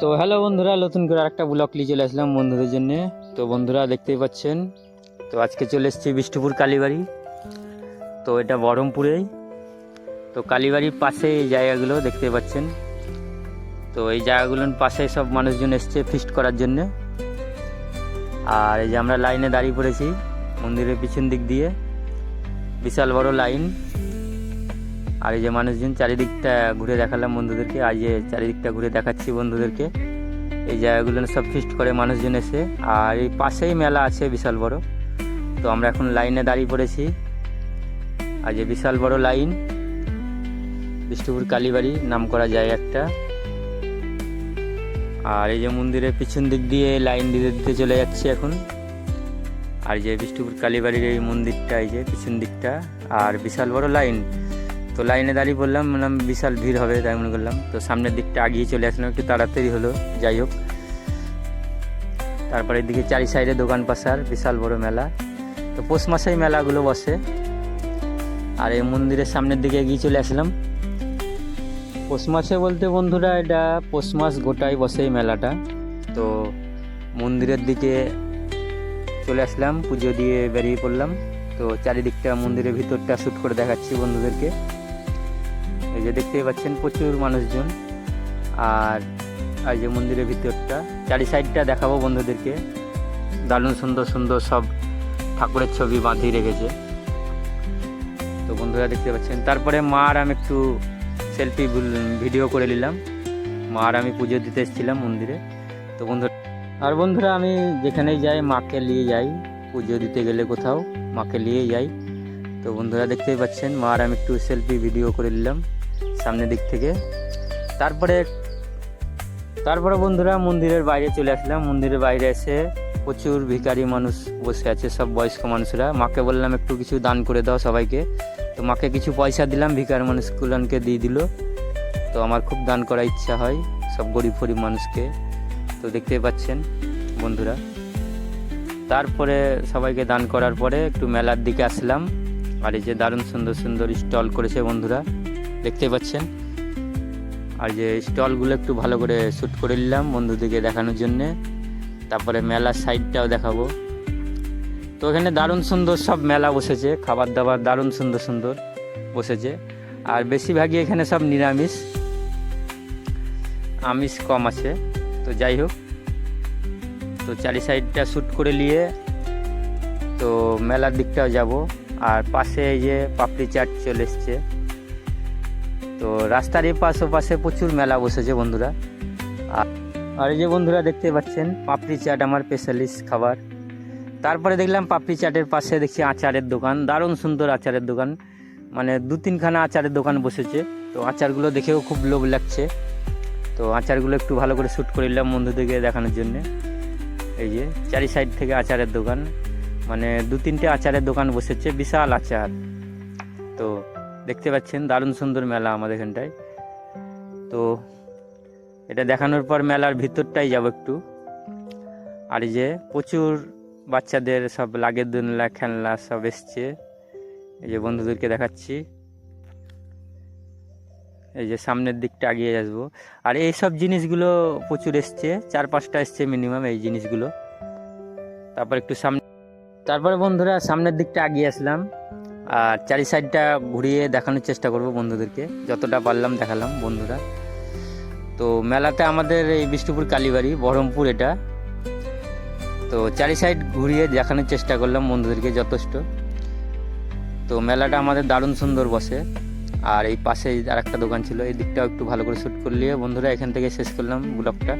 তো হ্যালো বন্ধুরা, নতুন করে একটা ব্লগ নিয়ে চলে আসলাম বন্ধুদের জন্য। তো বন্ধুরা, দেখতেই পাচ্ছেন, তো আজকে চলে এসেছি বিষ্ণুপুর কালীবাড়ি। তো এটা বহরমপুরেই তো কালীবাড়ির পাশে এই জায়গাগুলো দেখতে পাচ্ছেন। তো এই জায়গাগুলোর পাশে সব মানুষজন এসছে ফিস্ট করার জন্য। আর এই যে আমরা লাইনে দাঁড়িয়ে পড়েছি, মন্দিরের পিছন দিক দিয়ে। বিশাল বড় লাইন আর এই যে মানুষজন চারিদিকটা ঘুরে দেখালাম বন্ধুদেরকে, আজ যে চারিদিকটা ঘুরে দেখাচ্ছি বন্ধুদেরকে, এই জায়গাগুলো সব ফিস্ট করে মানুষজন এসে, আর এই পাশেই মেলা আছে বিশাল বড়। তো আমরা এখন লাইনে দাঁড়িয়ে পড়েছি। আর যে বিশাল বড় লাইন, বিষ্ণুপুর কালীবাড়ি নাম করা যায় একটা। আর এই যে মন্দিরের পিছন দিক দিয়ে লাইন দিতে দিতে চলে যাচ্ছে এখন। আর যে বিষ্ণুপুর কালীবাড়ির এই মন্দিরটা, এই যে পিছন দিকটা, আর বিশাল বড় লাইন তো লাইনে দাঁড়িয়ে পড়লাম বললাম, বিশাল ভিড় হবে, তাই মনে করলাম। তো সামনের দিকটা আগিয়ে চলে আসলাম, একটু তাড়াতাড়ি হলো, যাই হোক। তারপরে এদিকে চারি সাইডে দোকান পাশার, বিশাল বড় মেলা। তো পৌষ মাসেই মেলাগুলো বসে। আর এই মন্দিরের সামনের দিকে এগিয়ে চলে আসলাম। পৌষ মাসে বলতে বন্ধুরা, এটা পৌষ মাস গোটাই বসে এই মেলাটা। তো মন্দিরের দিকে চলে আসলাম, পুজো দিয়ে বেরিয়ে পড়লাম। তো চারিদিকটা মন্দিরের ভিতরটা শ্যুট করে দেখাচ্ছি বন্ধুদেরকে। এই যে দেখতেই পাচ্ছেন প্রচুর মানুষজন। আর, এই যে মন্দিরের ভিতরটা চারি সাইডটা দেখাবো বন্ধুদেরকে। দারুণ সুন্দর সুন্দর সব ঠাকুরের ছবি বাঁধিয়ে রেখেছে। তো বন্ধুরা দেখতে পাচ্ছেন, তারপরে মা আর আমি একটু সেলফি ভিডিও করে নিলাম। মা আর আমি পুজো দিতে এসেছিলাম মন্দিরে। তো বন্ধু, আর বন্ধুরা আমি যেখানেই যাই, মাকে নিয়ে যাই। পুজো দিতে গেলে কোথাও, মাকে নিয়ে যাই। তো বন্ধুরা দেখতেই পাচ্ছেন, মা আর আমি একটু সেলফি ভিডিও করে নিলাম। সামনের দিক থেকে। তারপরে তারপরে বন্ধুরা মন্দিরের বাইরে চলে আসলাম। মন্দিরের বাইরে এসে প্রচুর ভিখারি মানুষ বসে আছে, সব বয়স্ক মানুষরা। মাকে বললাম, একটু কিছু দান করে দাও সবাইকে। তো মাকে কিছু পয়সা দিলাম ভিকার মানুষগুলোকে দিয়ে দিল। তো আমার খুব দান করার ইচ্ছা হয়, সব গরিব ফরিব মানুষকে। তো দেখতেই পাচ্ছেন বন্ধুরা। তারপরে সবাইকে দান করার পরে একটু মেলার দিকে আসলাম। আর এই যে দারুণ সুন্দর সুন্দর স্টল করেছে বন্ধুরা। দেখতে পাচ্ছেন। আর যে স্টলগুলো একটু ভালো করে শ্যুট করে নিলাম বন্ধুদেরকে দেখানোর জন্যে। তারপরে মেলার সাইডটাও দেখাবো। তো এখানে দারুণ সুন্দর সব মেলা বসেছে খাবার দাবার দারুণ সুন্দর সুন্দর বসেছে। আর বেশিরভাগই এখানে সব নিরামিষ। আমিষ কম আছে, তো যাই হোক। তো চারি সাইডটা শ্যুট করে নিয়ে তো মেলার দিকটাও যাব। আর পাশে এই যে পাপড়ি চাট চলে এসছে। তো রাস্তার এই পাশ ও পাশে প্রচুর মেলা বসেছে বন্ধুরা। আর এই যে বন্ধুরা দেখতে পাচ্ছেন, পাপড়ি চাট আমার স্পেশালিস্ট খাবার। তারপরে দেখলাম পাপড়ি চাটের পাশে দেখছি আচারের দোকান, দারুণ সুন্দর আচারের দোকান। মানে দু তিনখানা আচারের দোকান বসেছে, তো আচারগুলো দেখেও খুব লোভ লাগছে। তো আচারগুলো একটু ভালো করে শ্যুট করে নিলাম বন্ধুদেরকে দেখানোর জন্য। এই যে, চারি সাইড থেকে আচারের দোকান। মানে দু তিনটে আচারের দোকান বসেছে, বিশাল আচার। তো দেখতে পাচ্ছেন, দারুণ সুন্দর মেলা আমাদের এখানটায়। তো এটা দেখানোর পর মেলার ভিতরটাই যাব একটু। আর যে প্রচুর বাচ্চাদের সব লাগের দোলনা, খেলনা সব এসছে। এই যে বন্ধুদেরকে দেখাচ্ছি। এই যে সামনের দিকটা আগিয়ে আসব। আর এই সব জিনিসগুলো প্রচুর এসছে, চার পাঁচটা এসছে মিনিমাম এই জিনিসগুলো। তারপর একটু সামনে তারপরে বন্ধুরা, সামনের দিকটা আগিয়ে আসলাম। আর চারি সাইডটা ঘুরিয়ে দেখানোর চেষ্টা করব বন্ধুদেরকে। যতটা পারলাম দেখালাম বন্ধুরা। তো মেলাতে আমাদের এই বিষ্ণুপুর কালীবাড়ি, বহরমপুর এটা। তো চারি সাইড ঘুরিয়ে দেখানোর চেষ্টা করলাম বন্ধুদেরকে যথেষ্ট। তো মেলাটা আমাদের দারুণ সুন্দর বসে। আর এই পাশে আর একটা দোকান ছিল, এই দিকটাও একটু ভালো করে শ্যুট করলে বন্ধুরা এখান থেকে শেষ করলাম ব্লগটা